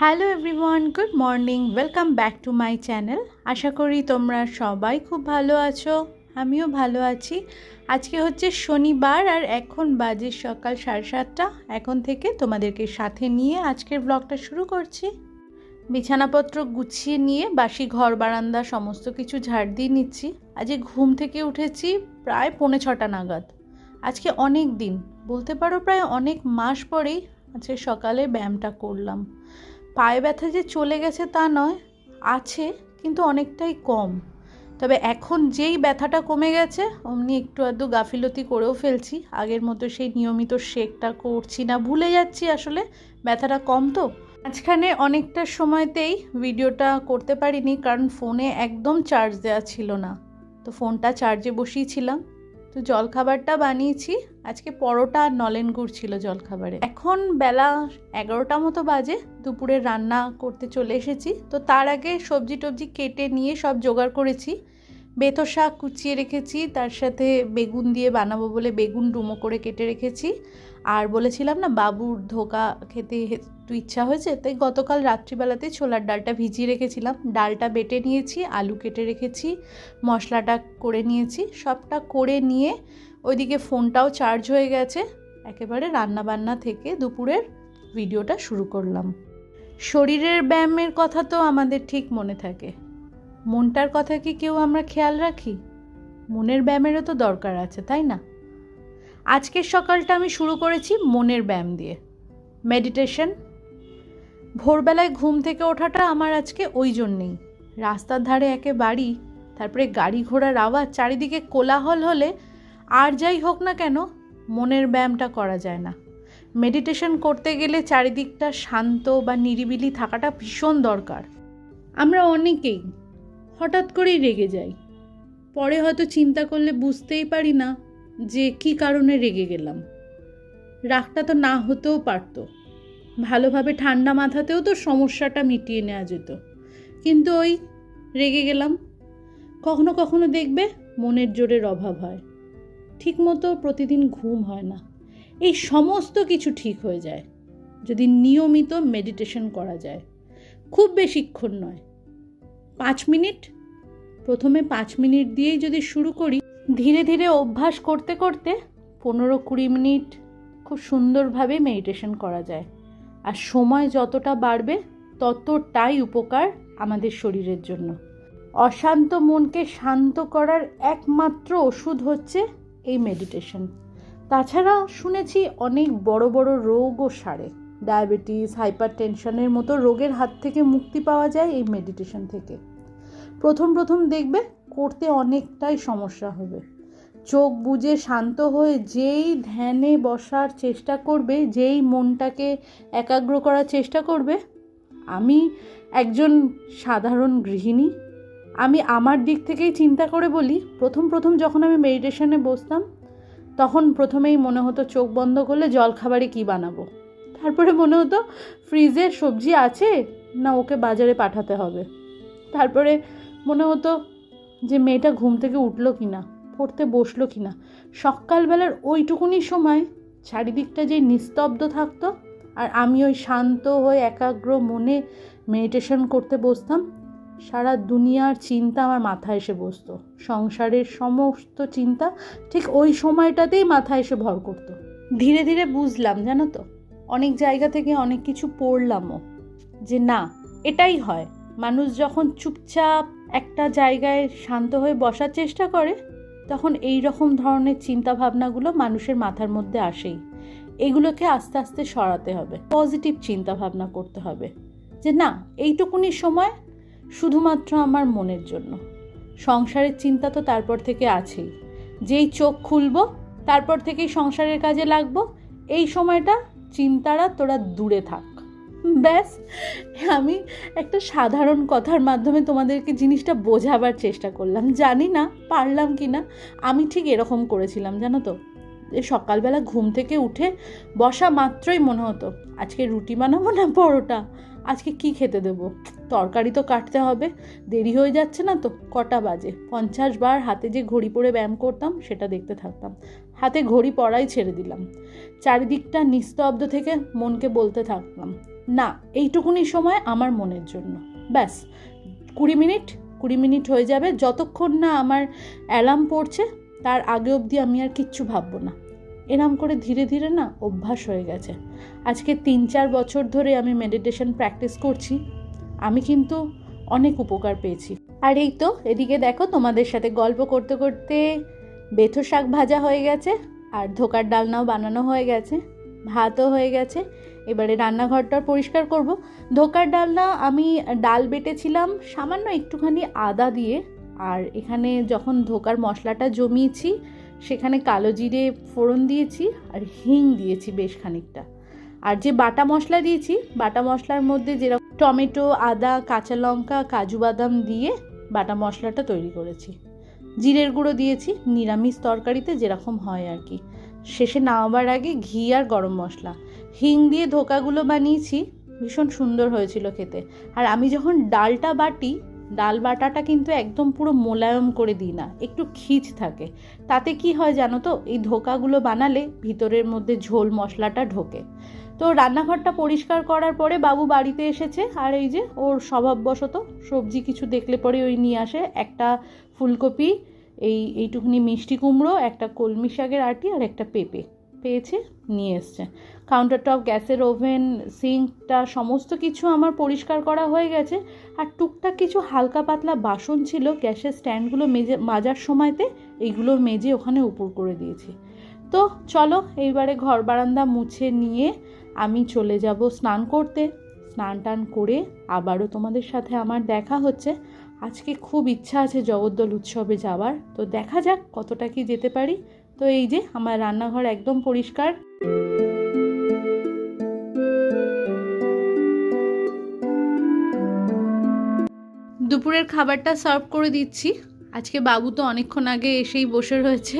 Hello everyone good morning welcome back to my channel আশা করি তোমরা সবাই খুব ভালো আছো, আমিও ভালো আছি। আজকে হচ্ছে শনিবার আর এখন বাজে সকাল সাড়ে সাতটা। এখন থেকে তোমাদেরকে সাথে নিয়ে আজকের ব্লগটা শুরু করছি। বিছানাপত্র গুছিয়ে নিয়ে বাসি ঘর, বারান্দা, সমস্ত কিছু ঝাড় দিয়ে নিচ্ছি। আজকে ঘুম থেকে উঠেছি প্রায় পৌনে ছটা নাগাদ। আজকে অনেক দিন, বলতে পারো প্রায় অনেক মাস পরেই আজকে সকালে ব্যায়ামটা করলাম। পায়ে ব্যথা যে চলে গেছে তা নয়, আছে, কিন্তু অনেকটাই কম। তবে এখন যেই ব্যথাটা কমে গেছে, অমনি একটু আধটু গাফিলতি করেও ফেলছি। আগের মতো সেই নিয়মিত শেকটা করছি না। ভুলে যাচ্ছি আসলে, ব্যথাটা কম তো। মাঝখানে অনেকটা সময়তেই ভিডিওটা করতে পারিনি, কারণ ফোনে একদম চার্জ দেওয়া ছিল না। তো ফোনটা চার্জে বসিয়েছিলাম। তো জলখাবারটা বানিয়েছি। আজকে পরোটা আর নলেন গুড় ছিল জলখাবারে। এখন বেলা এগারোটা মতো বাজে, দুপুরে রান্না করতে চলে এসেছি। তো তার আগে সবজি টবজি কেটে নিয়ে সব জোগাড় করেছি। বেথ শাক কুচিয়ে রেখেছি, তার সাথে বেগুন দিয়ে বানাবো বলে বেগুন ডুমো করে কেটে রেখেছি। আর বলেছিলাম না, বাবুর ধোকা খেতে একটু ইচ্ছা হয়েছে, তাই গতকাল রাত্রিবেলাতে ছোলার ডালটা ভিজিয়ে রেখেছিলাম। ডালটা বেটে নিয়েছি, আলু কেটে রেখেছি, মশলাটা করে নিয়েছি, সবটা করে নিয়ে ওইদিকে ফোনটাও চার্জ হয়ে গেছে। একেবারে রান্না বান্না থেকে দুপুরের ভিডিওটা শুরু করলাম। শরীরের ব্যায়ামের কথা তো আমাদের ঠিক মনে থাকে। মনটার কথা কি কেউ আমরা খেয়াল রাখি? মনের ব্যায়ামেরও তো দরকার আছে, তাই না? আজকের সকালটা আমি শুরু করেছি মনের ব্যায়াম দিয়ে। মেডিটেশন ভোরবেলায় ঘুম থেকে ওঠাটা আমার আজকে ওই জন্যেই। রাস্তার ধারে একে বাড়ি, তারপরে গাড়ি ঘোড়ার আওয়াজ, চারিদিকে কোলাহল হলে আর যাই হোক না কেন, মনের ব্যায়ামটা করা যায় না। মেডিটেশন করতে গেলে চারিদিকটা শান্ত বা নিরিবিলি থাকাটা ভীষণ দরকার। আমরা অনেকেই হঠাৎ করেই রেগে যাই। পরে হয়তো চিন্তা করলে বুঝতেই পারি না যে কি কারণে রেগে গেলাম। রাগটা তো না হতেও পারতো। ভালোভাবে ঠান্ডা মাথাতেও তো সমস্যাটা মিটিয়ে নেওয়া যেত। কিন্তু ওই রেগে গেলাম। কখনো কখনো দেখবে মনের জোরের অভাব হয়। ঠিকমতো প্রতিদিন ঘুম হয় না। এই সমস্ত কিছু ঠিক হয়ে যায়। যদি নিয়মিত মেডিটেশন করা যায়। খুব বেশিক্ষণ নয়। পাঁচ মিনিট? প্রথমে পাঁচ মিনিট দিয়েই যদি শুরু করি ধীরে ধীরে অভ্যাস করতে করতে পনেরো কুড়ি মিনিট খুব সুন্দরভাবে মেডিটেশন করা যায়। আর সময় যতটা বাড়বে, ততটাই উপকার আমাদের শরীরের জন্য। অশান্ত মনকে শান্ত করার একমাত্র ওষুধ হচ্ছে এই মেডিটেশন তাছাড়া শুনেছি অনেক বড় বড় রোগও সারে। ডায়াবেটিস হাইপার টেনশনের মতো রোগের হাত থেকে মুক্তি পাওয়া যায় এই মেডিটেশন থেকে। প্রথম প্রথম দেখবে করতে অনেকটাই সমস্যা হবে। চোখ বুজে শান্ত হয়ে যেই ধ্যানে বসার চেষ্টা করবে, যেই মনটাকে একাগ্র করার চেষ্টা করবে, আমি একজন সাধারণ গৃহিণী। আমি আমার দিক থেকেই চিন্তা করে বলি, প্রথম প্রথম যখন আমি মেডিটেশনে বসতাম, তখন প্রথমেই মনে হতো চোখ বন্ধ করলে জলখাবারে কী বানাবো। তারপরে মনে হতো ফ্রিজে সবজি আছে, না ওকে বাজারে পাঠাতে হবে। তারপরে মনে হতো যে মেয়েটা ঘুম থেকে উঠল কি না পড়তে বসল কি না সকালবেলার ওইটুকুনি সময় চারিদিকটা যে নিস্তব্ধ থাকতো, আর আমি ওই শান্ত হয়ে একাগ্র মনে মেডিটেশন করতে বসতাম, সারা দুনিয়ার চিন্তা আমার মাথায় এসে বসতো। সংসারের সমস্ত চিন্তা ঠিক ওই সময়টাতেই মাথায় এসে ভর করতো। ধীরে ধীরে বুঝলাম, জানো তো, অনেক জায়গা থেকে অনেক কিছু পড়লামও যে না, এটাই হয়। মানুষ যখন চুপচাপ একটা জায়গায় শান্ত হয়ে বসার চেষ্টা করে, তখন এই রকম ধরনের চিন্তা ভাবনাগুলো মানুষের মাথার মধ্যে আসেই। এগুলোকে আস্তে আস্তে সরাতে হবে, পজিটিভ চিন্তা ভাবনা করতে হবে। যে না, এইটুকুনি সময় শুধুমাত্র আমার মনের জন্য। সংসারের চিন্তা তো তারপর থেকে আছেই। যেই চোখ খুলবো, তারপর থেকেই সংসারের কাজে লাগবো, এই সময়টা চিন্তারা তোরা দূরে থাক। ব্যাস, আমি একটা সাধারণ কথার মাধ্যমে তোমাদেরকে জিনিসটা বোঝাবার চেষ্টা করলাম। জানি না, পারলাম কি না, আমি ঠিক এরকম করেছিলাম, জানো তো? যে সকালবেলা ঘুম থেকে উঠে বসা মাত্রই মনে হতো, আজকে রুটি বানাবো না পরোটা? আজকে কি খেতে দেবো? তরকারি তো কাটতে হবে, দেরি হয়ে যাচ্ছে না তো? কটা বাজে? পঞ্চাশ বার হাতে যে ঘড়ি পরে ব্যায়াম করতাম, সেটা দেখতে থাকতাম। হাতে ঘড়ি পড়াই ছেড়ে দিলাম। চারিদিকটা নিস্তব্ধ থেকে মনকে বলতে থাকলাম, না, এইটুকুনি সময় আমার মনের জন্য। ব্যাস, কুড়ি মিনিট কুড়ি মিনিট হয়ে যাবে। যতক্ষণ না আমার অ্যালার্ম পড়ছে, তার আগে অবধি আমি আর কিচ্ছু ভাববো না। এরম করে ধীরে ধীরে না অভ্যাস হয়ে গেছে। আজকে তিন চার বছর ধরে আমি মেডিটেশন প্র্যাকটিস করছি। আমি কিন্তু অনেক উপকার পেয়েছি। আর এই তো, এদিকে দেখো তোমাদের সাথে গল্প করতে করতে বেথো শাক ভাজা হয়ে গেছে, আর ধোকার ডালনাও বানানো হয়ে গেছে, ভাতও হয়ে গেছে। এবারে রান্নাঘরটা পরিষ্কার করব। ধোকার ডালনা আমি ডাল বেটেছিলাম সামান্য একটুখানি আদা দিয়ে, আর এখানে যখন ধোকার মশলাটা জমিয়েছি, সেখানে কালো জিরে ফোড়ন দিয়েছি, আর হিং দিয়েছি বেশ খানিকটা। আর যে বাটা মশলা দিয়েছি, বাটা মশলার মধ্যে যেরকম টমেটো, আদা, কাঁচা লঙ্কা, কাজু বাদাম দিয়ে বাটা মশলাটা তৈরি করেছি। জিরের গুঁড়ো দিয়েছি, নিরামিষ তরকারিতে যেরকম হয় আর কি। শেষে নামাবার আগে ঘি আর গরম মশলা। হিং দিয়ে ধোকাগুলো বানিয়েছি, ভীষণ সুন্দর হয়েছিল খেতে। আর আমি যখন ডালটা বাটি ডাল বাটাটা কিন্তু একদম পুরো মোলায়ম করে দিই না, একটু খিচ থাকে। তাতে কি হয় জানো তো, এই ধোকাগুলো বানালে ভিতরের মধ্যে ঝোল মশলাটা ঢোকে। তো রান্নাঘরটা পরিষ্কার করার পরে বাবু বাড়িতে এসেছে, আর এই যে ওর স্বভাববশত সবজি কিছু দেখলে পরে ওই নিয়ে আসে একটা ফুলকপি, এই, এইটুকুনি মিষ্টি কুমড়ো, একটা কলমি শাকের আটি আর একটা পেঁপে। পেয়েছে, নিয়ে এসছে। কাউন্টার টপ গ্যাসের ওভেন সিঙ্কটা সমস্ত কিছু আমার পরিষ্কার করা হয়ে গেছে। আর টুকটাক কিছু হালকা পাতলা বাসন ছিল, গ্যাসের স্ট্যান্ডগুলো মেজে, মাজার সময়তে এইগুলো মেজে ওখানে উপর করে দিয়েছি। তো চলো, এইবারে ঘর বারান্দা মুছে নিয়ে আমি চলে যাব স্নান করতে। স্নান টান করে আবারও তোমাদের সাথে আমার দেখা হচ্ছে। আজকে খুব ইচ্ছা আছে জগদ্দল উৎসবে যাওয়ার। তো দেখা যাক কতটা কি যেতে পারি। তো এই যে আমার রান্নাঘর একদম পরিষ্কার। দুপুরের খাবারটা সার্ভ করে দিচ্ছি। আজকে বাবু তো অনেকক্ষণ আগে এসেই বসে রয়েছে।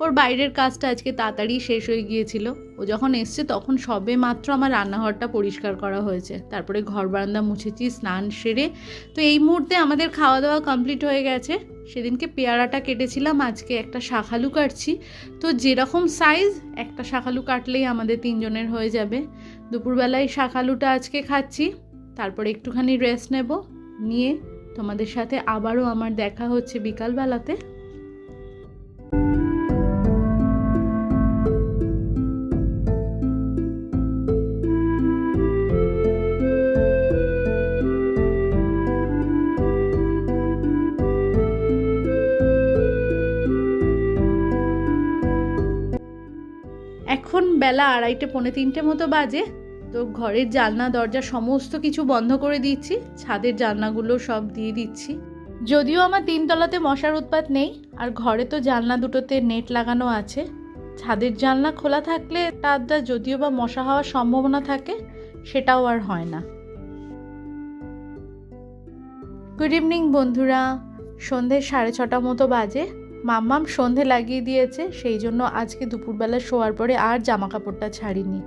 ওর বাইরের কাজটা আজকে তাড়াতাড়ি শেষ হয়ে গিয়েছিল। ও যখন এসছে তখন সবে মাত্র আমার রান্নাঘরটা পরিষ্কার করা হয়েছে। তারপরে ঘর বারান্দা মুছেছি, স্নান সেরে। তো এই মুহূর্তে আমাদের খাওয়া দাওয়া কমপ্লিট হয়ে গেছে। সেদিনকে পেয়ারাটা কেটেছিলাম, আজকে একটা শাখালু কাটছি। তো যেরকম সাইজ একটা শাখালু কাটলেই আমাদের তিনজনের হয়ে যাবে। দুপুরবেলায় শাখালুটা আজকে খাচ্ছি, তারপরে একটুখানি রেস্ট নেব। নিয়ে তোমাদের সাথে আবারও আমার দেখা হচ্ছে বিকালবেলাতে। এখন বেলা আড়াইটে, পৌনে তিনটে মতো বাজে। তো ঘরের জানলা, দরজা সমস্ত কিছু বন্ধ করে দিচ্ছি। ছাদের জানলাগুলো সব দিয়ে দিচ্ছি। যদিও আমার তিনতলাতে মশার উৎপাত নেই, আর ঘরে তো জানলা দুটোতে নেট লাগানো আছে। ছাদের জানলা খোলা থাকলে তার যদিও বা মশা হওয়ার সম্ভাবনা থাকে, সেটাও আর হয় না। গুড ইভিনিং বন্ধুরা। সন্ধে সাড়ে ছটা মতো বাজে। মাম্মাম সন্ধে লাগিয়ে দিয়েছে, সেই জন্য আজকে দুপুরবেলা শোয়ার পরে আর জামা কাপড়টা ছাড়িনি।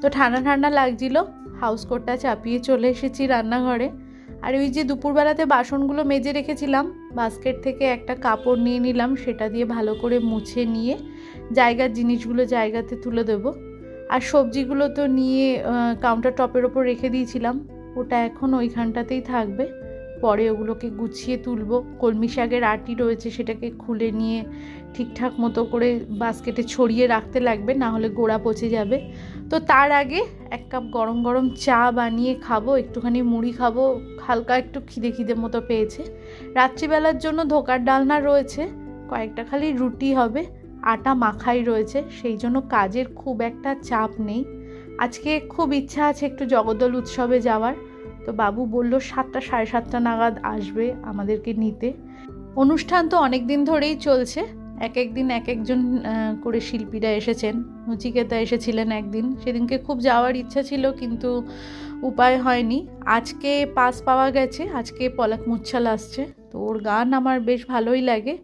তো ঠান্ডা ঠান্ডা লাগছিল হাউস কোটটা চাপিয়ে চলে এসেছি রান্নাঘরে। আর ওই যে দুপুরবেলাতে বাসনগুলো মেজে রেখেছিলাম বাস্কেট থেকে একটা কাপড় নিয়ে নিলাম, সেটা দিয়ে ভালো করে মুছে নিয়ে জায়গার জিনিসগুলো জায়গাতে তুলে দেব। আর সবজিগুলো তো নিয়ে কাউন্টার টপের ওপর রেখে দিয়েছিলাম, ওটা এখন ওইখানটাতেই থাকবে। পরে ওগুলোকে গুছিয়ে তুলব। কলমি শাকের আটি রয়েছে, সেটাকে খুলে নিয়ে ঠিকঠাক মতো করে বাস্কেটে ছড়িয়ে রাখতে লাগবে, না হলে গোড়া পচে যাবে। তো তার আগে এক কাপ গরম গরম চা বানিয়ে খাব, একটুখানি মুড়ি খাব, হালকা একটু খিদে খিদে মতো পেয়েছে। রাত্রিবেলার জন্য ধোকার ডালনা রয়েছে, কয়েকটা খালি রুটি হবে, আটা মাখাই রয়েছে, সেই জন্য কাজের খুব একটা চাপ নেই। আজকে খুব ইচ্ছা আছে একটু জগদ্দল উৎসবে যাওয়ার। তো বাবু বলল, সাতটা, সাড়ে সাতটা নাগাদ আসবে আমাদেরকে নিতে। অনুষ্ঠান তো অনেক দিন ধরেই চলছে। এক এক দিন, এক একজন করে শিল্পীরা এসেছেন। নচিকেতা এসেছিলেন একদিন। সেদিনকে খুব যাওয়ার ইচ্ছা ছিল, কিন্তু উপায় হয়নি। আজকে পাস পাওয়া গেছে, আজকে পলাক মুচ্ছাল আসছে। তো ওর গান আমার বেশ ভালোই লাগে।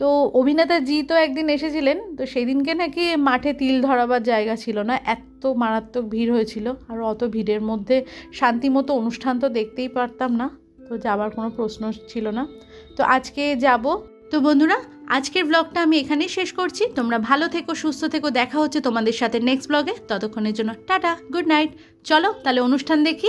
তো অভিনেতা জি তো একদিন এসেছিলেন, তো সেদিনকে নাকি মাঠে তিল ধরাবার জায়গা ছিল না। এত মারাত্মক ভিড় হয়েছিল। আর অত ভিড়ের মধ্যে শান্তিমতো অনুষ্ঠান তো দেখতেই পারতাম না। তো যাবার কোনো প্রশ্ন ছিল না। তো আজকে যাব। তো বন্ধুরা, আজকের ব্লগটা আমি এখানেই শেষ করছি। তোমরা ভালো থেকো, সুস্থ থেকো। দেখা হচ্ছে তোমাদের সাথে নেক্সট ব্লগে ততক্ষণের জন্য টাটা গুড নাইট চলো তাহলে অনুষ্ঠান দেখি।